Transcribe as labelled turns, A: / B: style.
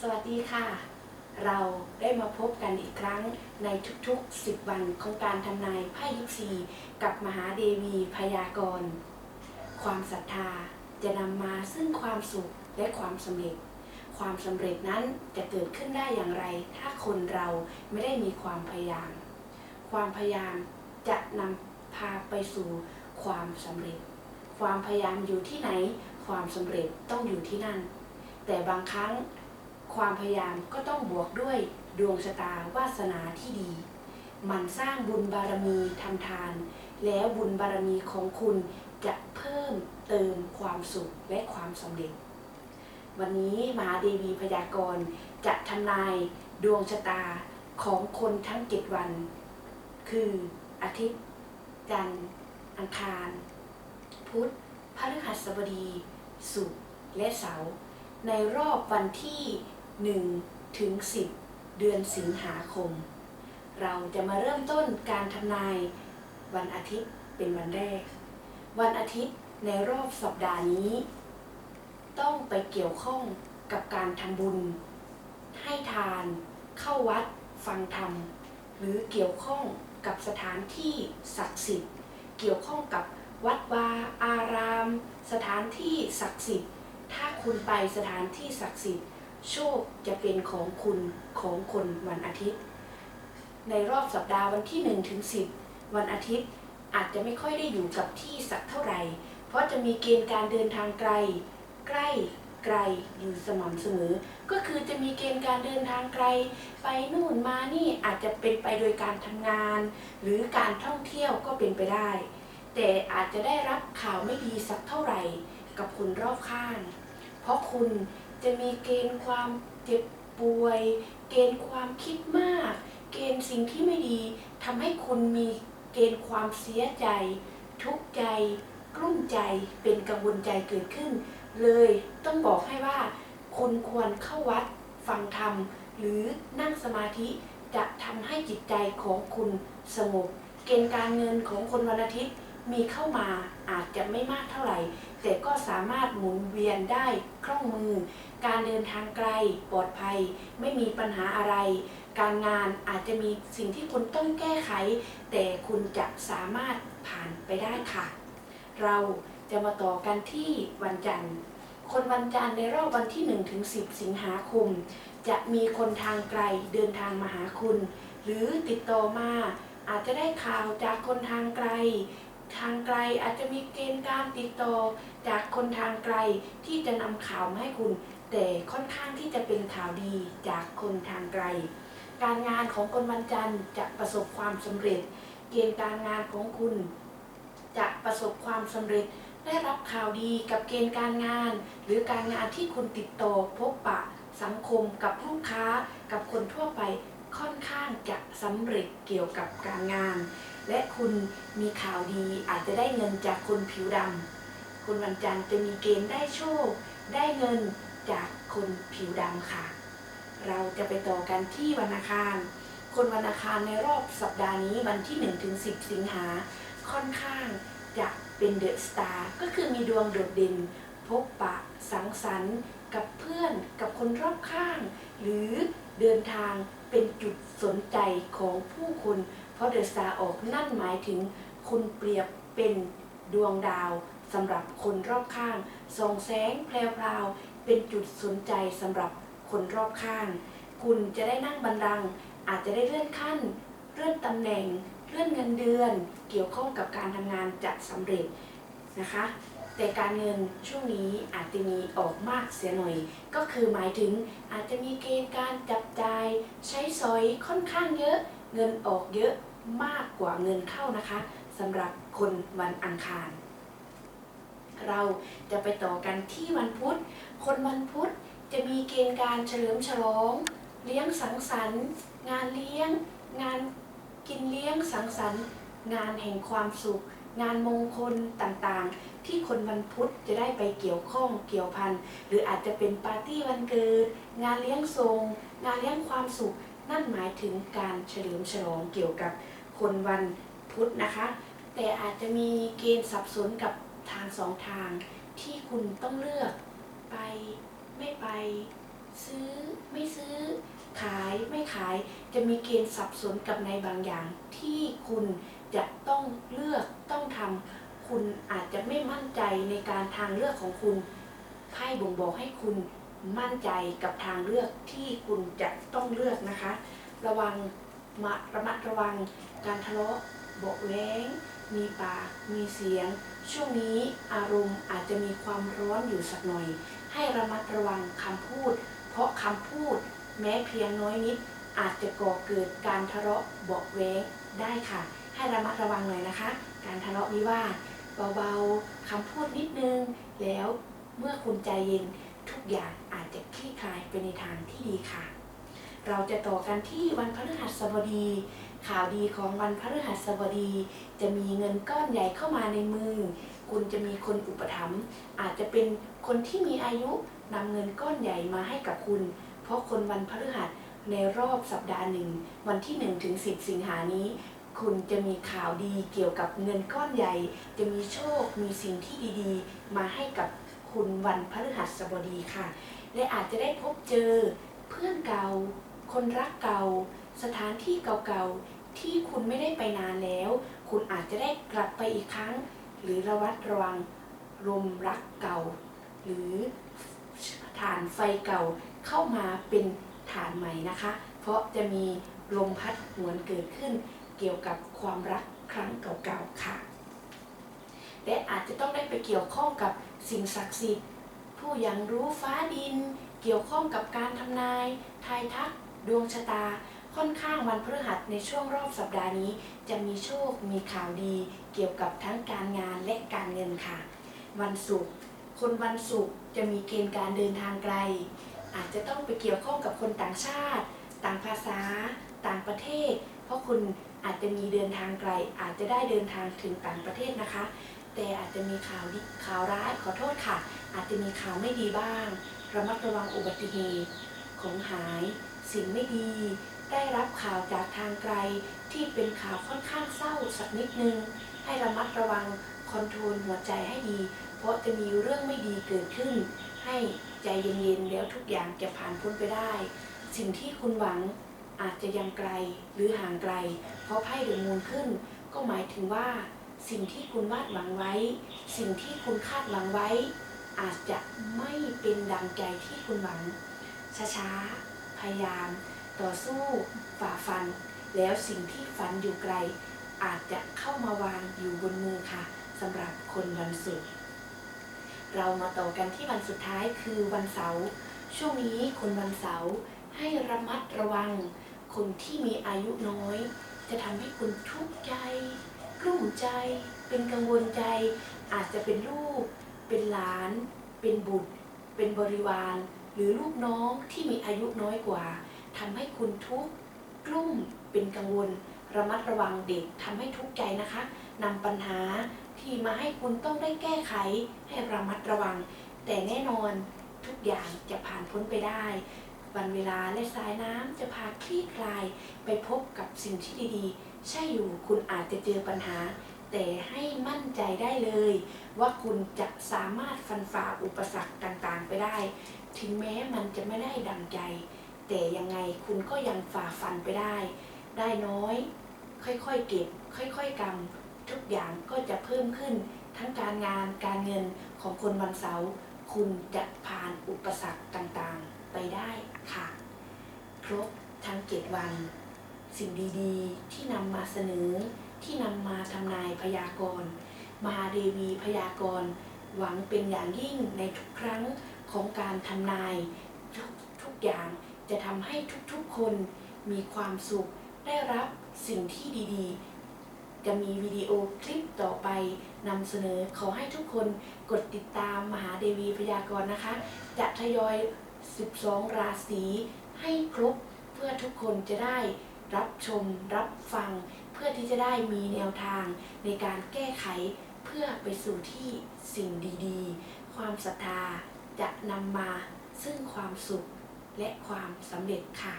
A: สวัสดีค่ะ เราได้มาพบกันอีกครั้งในทุกๆ 10 วันของการทำนายไพ่ยิปซีกับมหาเดวีพยากรณ์ความศรัทธาจะนำมาซึ่งความสุขและความสำเร็จ ความสำเร็จนั้นจะเกิดขึ้นได้อย่างไร ถ้าคนเราไม่ได้มีความพยายาม ความพยายามจะนำพาไปสู่ความสำเร็จ ความพยายามอยู่ที่ไหน ความสำเร็จต้องอยู่ที่นั่น แต่บางครั้ง ความพยายามก็ต้องบวกด้วยดวงชะตาวาสนาที่ดี มันสร้างบุญบารมีทำทาน แล้วบุญบารมีของคุณจะเพิ่มเติมความสุขและความสำเร็จ วันนี้มหาเดวีพยากรณ์จะทำนายดวงชะตาของคนทั้งเจ็ดวัน คืออาทิตย์ จันทร์ อังคาร พุธพฤหัสบดี ศุกร์และเสาร์ในรอบวันที่ 1ถึง10 เดือนสิงหาคม เราจะมาเริ่มต้นการทำนายวันอาทิตย์เป็นวันแรก วันอาทิตย์ในรอบสัปดาห์นี้ ต้องไปเกี่ยวข้องกับการทำบุญ ให้ทานเข้าวัดฟังธรรม หรือเกี่ยวข้องกับสถานที่ศักดิ์สิทธิ์ เกี่ยวข้องกับวัดวาอาราม สถานที่ศักดิ์สิทธิ์ ถ้าคุณไปสถานที่ศักดิ์สิทธิ์ โชคจะเป็นของคุณของคนวันอาทิตย์ ในรอบสัปดาห์วันที่1ถึง10 วันอาทิตย์อาจจะไม่ค่อยได้อยู่กับที่สักเท่าไหร่ เพราะจะมีเกณฑ์การเดินทางไกล ใกล้ไกลอยู่สม่ำเสมอ ก็คือจะมีเกณฑ์การเดินทางไกล ไปนู่นมานี่อาจจะเป็นไปโดยการทำงาน หรือการท่องเที่ยวก็เป็นไปได้ แต่อาจจะได้รับข่าวไม่ดีสักเท่าไหร่ กับคนรอบข้าง เพราะคุณ จะมีเกณฑ์ความเจ็บป่วย เกณฑ์ความคิดมาก เกณฑ์สิ่งที่ไม่ดีทำให้คุณมีเกณฑ์ความเสียใจ ทุกข์ใจ กลุ้มใจเป็นกังวลใจเกิดขึ้น เลยต้องบอกให้ว่า คุณควรเข้าวัดฟังธรรม หรือนั่งสมาธิจะทำให้จิตใจของคุณสงบเกณฑ์การเงินของคนวันอาทิตย์ มีเข้ามาอาจจะไม่มากเท่าไหร่ แต่ก็สามารถหมุนเวียนได้คล่องมือ การเดินทางไกลปลอดภัย ไม่มีปัญหาอะไร การงานอาจจะมีสิ่งที่คุณต้องแก้ไข แต่คุณจะสามารถผ่านไปได้ค่ะ เราจะมาต่อกันที่วันจันทร์ คนวันจันทร์ในรอบวันที่1ถึง10 สิงหาคม จะมีคนทางไกลเดินทางมาหาคุณ หรือติดต่อมาอาจจะได้ข่าวจากคนทางไกล ทางไกลอาจจะมีเกณฑ์การติดต่อจากคนทางไกลที่จะนำข่าวมาให้คุณ แต่ค่อนข้างที่จะเป็นข่าวดีจากคนทางไกล การงานของคนวันจันทร์จะประสบความสำเร็จ เกณฑ์การงานของคุณ จะประสบความสำเร็จ ได้รับข่าวดีกับเกณฑ์การงาน หรือการงานที่คุณติดต่อพบปะสังคมกับลูกค้ากับคนทั่วไปค่อนข้างจะสำเร็จเกี่ยวกับการงาน และคุณมีข่าวดีอาจจะได้เงินจากคนผิวดำคนวันจันทร์จะมีเกณฑ์ได้โชค ได้เงินจากคนผิวดำค่ะ เราจะไปต่อกันที่วันอังคาร คนวันอังคารในรอบสัปดาห์นี้วันที่1ถึง10 สิงหาค่อนข้างจะเป็นเดอะสตาร์ก็คือมีดวงโดดเด่น พบปะสังสรรค์ กับเพื่อนกับคนรอบข้าง หรือเดินทางเป็นจุดสนใจของผู้คน เพราะเดอะสตาร์ออกนั่นหมายถึงคุณเปรียบเป็นดวงดาวสำหรับคนรอบข้างส่องแสงแพรวๆเป็นจุดสนใจสำหรับคนรอบข้าง คุณจะได้นั่งบันลัง อาจจะได้เลื่อนขั้น เลื่อนตำแหน่ง เลื่อนเงินเดือน เกี่ยวข้องกับการทำงานจะสำเร็จนะคะ แต่การเงินช่วงนี้อาจจะมีออกมากเสียหน่อย ก็คือหมายถึงอาจจะมีเกณฑ์การจับจ่าย ใช้สอยค่อนข้างเยอะ เงินออกเยอะมากกว่าเงินเข้านะคะสำหรับคนวันอังคาร เราจะไปต่อกันที่วันพุธ คนวันพุธจะมีเกณฑ์การเฉลิมฉลอง เลี้ยงสังสรรค์ งานเลี้ยง งานกินเลี้ยงสังสรรค์ งานแห่งความสุข งานมงคลต่างๆ ที่คนวันพุธจะได้ไปเกี่ยวข้องเกี่ยวพันหรืออาจจะเป็นปาร์ตี้วันเกิด งานเลี้ยงทรงงานเลี้ยงความสุข นั่นหมายถึงการเฉลิมฉลองเกี่ยวกับคนวันพุธนะคะ แต่อาจจะมีเกณฑ์สับสนกับทางสองทาง ที่คุณต้องเลือกไปไม่ไป ซื้อไม่ซื้อ ขายไม่ขายจะมีเกณฑ์สับสนกับในบางอย่างที่คุณ จะต้องเลือกต้องทำคุณอาจจะไม่มั่นใจในการทางเลือกของคุณไพ่บ่งบอกให้คุณมั่นใจกับทางเลือกที่คุณจะต้องเลือกนะคะ ระวังมาระมัดระวังการทะเลาะเบาะแว้งมีปากมีเสียง ช่วงนี้อารมณ์อาจจะมีความร้อนอยู่สักหน่อย ให้ระมัดระวังคำพูด เพราะคำพูด แม้เพียงน้อยนิด อาจจะก่อเกิดการทะเลาะเบาะแว้งได้ค่ะ ให้ระมัดระวังหน่อยนะคะ การทะเลาะวิวาทเบาๆคำพูดนิดนึง แล้วเมื่อคุณใจเย็นทุกอย่างอาจจะคลี่คลายไปในทางที่ดีค่ะ เราจะต่อกันที่วันพฤหัสบดี ข่าวดีของวันพฤหัสบดี จะมีเงินก้อนใหญ่เข้ามาในมือ คุณจะมีคนอุปถัมภ์อาจจะเป็นคนที่มีอายุนำเงินก้อนใหญ่มาให้กับคุณ เพราะคนวันพฤหัสในรอบสัปดาห์หนึ่ง วันที่1ถึง10 สิงหานี้ คุณจะมีข่าวดีเกี่ยวกับเงินก้อนใหญ่ จะมีโชค มีสิ่งที่ดีๆ มาให้กับคุณวันพฤหัสบดีค่ะ และอาจจะได้พบเจอเพื่อนเก่า คนรักเก่า สถานที่เก่าๆ ที่คุณไม่ได้ไปนานแล้ว คุณอาจจะได้กลับไปอีกครั้ง หรือระวัดระวังลมรักเก่า หรือฐานไฟเก่าเข้ามาเป็นฐานใหม่นะคะ เพราะจะมีลมพัดหวนเกิดขึ้น เกี่ยวกับความรักครั้งเก่าๆค่ะและอาจจะต้องได้ไปเกี่ยวข้องกับสิ่งศักดิ์สิทธิ์ ผู้ยังรู้ฟ้าดิน เกี่ยวข้องกับการทำนาย ทายทัก ดวงชะตา ค่อนข้างวันพฤหัสในช่วงรอบสัปดาห์นี้ จะมีโชค มีข่าวดี เกี่ยวกับทั้งการงานและการเงินค่ะ วันศุกร์ คนวันศุกร์จะมีเกณฑ์การเดินทางไกล อาจจะต้องไปเกี่ยวข้องกับคนต่างชาติ ต่างภาษา ประเทศ เพราะคุณอาจจะมีเดินทางไกล อาจจะได้เดินทางถึงต่างประเทศนะคะ แต่อาจจะมีข่าวดีข่าวร้ายขอโทษค่ะ อาจจะมีข่าวไม่ดีบ้าง ระมัดระวังอุบัติเหตุของหาย สิ่งไม่ดี ได้รับข่าวจากทางไกลที่เป็นข่าวค่อนข้างเศร้าสักนิดนึง ให้ระมัดระวังคอนโทรลหัวใจให้ดี เพราะจะมีเรื่องไม่ดีเกิดขึ้น ให้ใจเย็นๆแล้วทุกอย่างจะผ่านพ้นไปได้ สิ่งที่คุณหวัง อาจจะยังไกลหรือห่างไกล เพราะไพ่เดอะมูนขึ้น ก็หมายถึงว่าสิ่งที่คุณวาดหวังไว้ สิ่งที่คุณคาดหวังไว้ อาจจะไม่เป็นดังใจที่คุณหวัง ช้าๆ พยายาม ต่อสู้ฝ่าฟัน แล้วสิ่งที่ฝันอยู่ไกล อาจจะเข้ามาวางอยู่บนมือค่ะสำหรับคนวันศุกร์เรามาต่อกันที่วันสุดท้ายคือวันเสาร์ช่วงนี้คนวันเสาร์ให้ระมัดระวัง คนที่มีอายุน้อย จะทำให้คุณทุกข์ใจกลุ้มใจ เป็นกังวลใจ อาจจะเป็นลูก เป็นหลาน เป็นบุตร เป็นบริวาร หรือลูกน้องที่มีอายุน้อยกว่าทำให้คุณทุกข์กลุ้มเป็นกังวล ระมัดระวังเด็กทำให้ทุกข์ใจนะคะนำปัญหาที่มาให้คุณต้องได้แก้ไขให้ระมัดระวัง แต่แน่นอนทุกอย่างจะผ่านพ้นไปได้ วันเวลาและสายน้ำจะพาคลี่คลายไปพบกับสิ่งที่ดีๆ ใช่อยู่คุณอาจจะเจอปัญหา แต่ให้มั่นใจได้เลย ว่าคุณจะสามารถฟันฝ่าอุปสรรคต่างๆ ไปได้ ถึงแม้มันจะไม่ได้ดังใจ แต่ยังไงคุณก็ยังฝ่าฟันไปได้ ได้น้อย ค่อยๆเก็บ ค่อยๆกำทุกอย่างก็จะเพิ่มขึ้น ทั้งการงานการเงินของคนวันเสาร์คุณจะผ่านอุปสรรคต่างๆ ไปได้ค่ะ ครบทั้งเจ็ดวัน สิ่งดีๆ ที่นำมาเสนอที่นำมาทำนายพยากรณ์มหาเดวีพยากรณ์หวังเป็นอย่างยิ่งในทุกครั้งของการทำนายทุกทุกอย่างจะทำให้ทุกๆคนมีความสุขได้รับสิ่งที่ดีๆ จะมีวิดีโอคลิปต่อไปนำเสนอขอให้ทุกคนกดติดตามมหาเดวีพยากรณ์นะคะ จะทยอย 12 ราศีให้ครบเพื่อทุกคนจะได้รับชมรับฟัง เพื่อที่จะได้มีแนวทางในการแก้ไขเพื่อไปสู่ที่สิ่งดีๆ ความศรัทธาจะนำมาซึ่งความสุขและความสำเร็จค่ะ